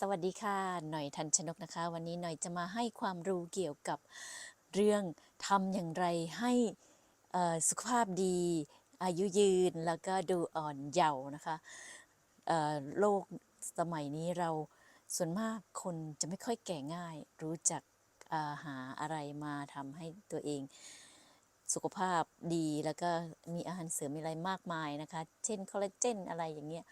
สวัสดีค่ะ หน่อยทันชนกนะคะ วันนี้หน่อยจะมาให้ความรู้เกี่ยวกับเรื่องทำอย่างไรให้สุขภาพดี อายุยืนแล้วก็ดูอ่อนเยาว์นะคะโลกสมัยนี้เราส่วนมากคนจะไม่ค่อยแก่ง่าย รู้จักหาอะไรมาทำให้ตัวเองสุขภาพดีแล้วก็มีอาหารเสริมมีอะไรมากมายนะคะ เช่นคอลลาเจนอะไรอย่างเงี้ย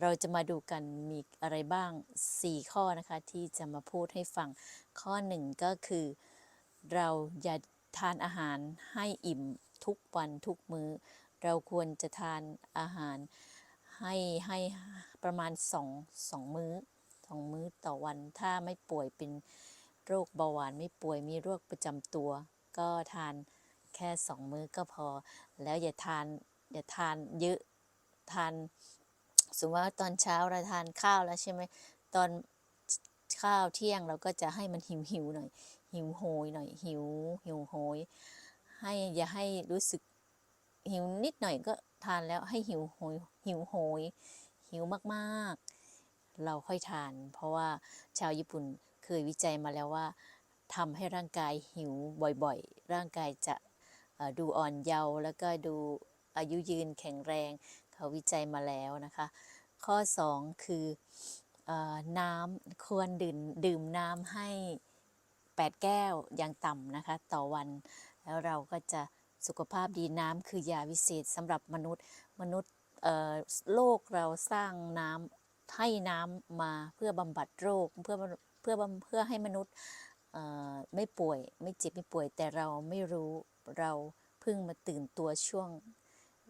เราจะมาดูกันมีอะไรบ้าง 4 ข้อนะคะ ที่จะมาพูดให้ฟัง ข้อหนึ่งก็คือ เราอย่าทานอาหารให้อิ่มทุกวันทุกมื้อ เราควรจะทานอาหารให้ให้ประมาณ2 2มื้อสองมื้อต่อวัน ถ้าไม่ป่วยเป็นโรคเบาหวานไม่ป่วยมีโรคประจำตัว ก็ทานแค่สองมื้อก็พอ แล้วอย่าทานอย่าทานเยอะทาน สมมติว่าตอนเช้าเราทานข้าวแล้วใช่ไหมตอนข้าวเที่ยงเราก็จะให้มันหิวหิวหน่อย หิวโหยหน่อย หิวหิวโหย ให้อย่าให้รู้สึกหิวนิดหน่อยก็ทานแล้วให้หิวโหยหิวโหย หิวมากๆ เราค่อยทาน เพราะว่าชาวญี่ปุ่นเคยวิจัยมาแล้วว่าทำให้ร่างกายหิวบ่อยๆ ร่างกายจะดูอ่อนเยาว์แล้วก็ดูอายุยืนแข็งแรง เขาวิจัยมาแล้วนะคะ ข้อ 2 คืออน้ำควรดื่มดื่มน้ำให้ 8 แก้วอย่างต่ำนะคะ ต่อวัน แล้วเราก็จะสุขภาพดีน้ำคือยาวิเศษสำหรับมนุษย์มนุษย์โลกเราสร้างน้ำให้น้ำมาเพื่อบำบัดโรคเพื่อเพื่อเพื่อให้มนุษย์ไม่ป่วยไม่เจ็บไม่ป่วยแต่เราไม่รู้เราเพิ่งมาตื่นตัวช่วง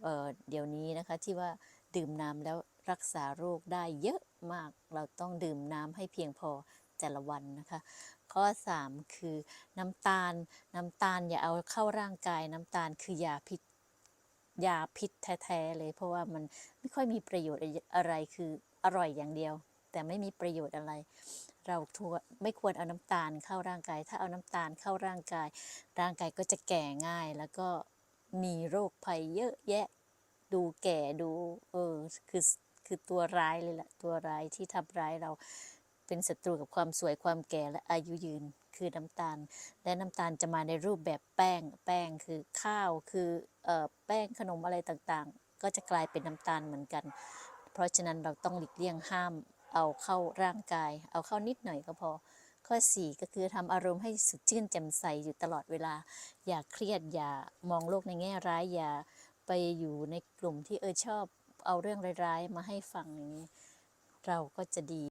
เเดี๋ยวนี้นะคะที่ว่าดื่มน้ำแล้วรักษาโรคได้เยอะมาก เราต้องดื่มน้ำให้เพียงพอแต่ละวันนะคะ ข้อ 3 คือน้ำตาล น้ำตาลอย่าเอาเข้าร่างกายน้ำตาลคือยาพิษยาพิษแท้ๆเลย เพราะว่ามันไม่ค่อยมีประโยชน์อะไรคืออร่อยอย่างเดียว แต่ไม่มีประโยชน์อะไร เราทัวไม่ควรเอาน้ำตาลเข้าร่างกาย ถ้าเอาน้ำตาลเข้าร่างกาย ร่างกายก็จะแก่ง่ายแล้วก็ มีโรคภัยเยอะแยะ ดูแก่ดู เออ คือคือตัวร้ายเลยแหละตัวร้ายที่ทำร้ายเราเป็นศัตรูกับความสวยความแก่และอายุยืนคือน้ำตาล และน้ำตาลจะมาในรูปแบบแป้ง แป้งคือข้าวคือเอ่อแป้งขนมอะไรต่างๆ ก็จะกลายเป็นน้ำตาลเหมือนกัน เพราะฉะนั้นเราต้องหลีกเลี่ยงห้าม เอาเข้าร่างกาย เอาเข้านิดหน่อยก็พอ ข้อ 4 ก็คือทำอารมณ์ให้สดชื่นแจ่มใสอยู่ตลอดเวลา อย่าเครียดอย่ามองโลกในแง่ร้ายอย่าไปอยู่ในกลุ่มที่เออชอบเอาเรื่องร้ายๆ มาให้ฟังอย่างนี้เราก็จะดี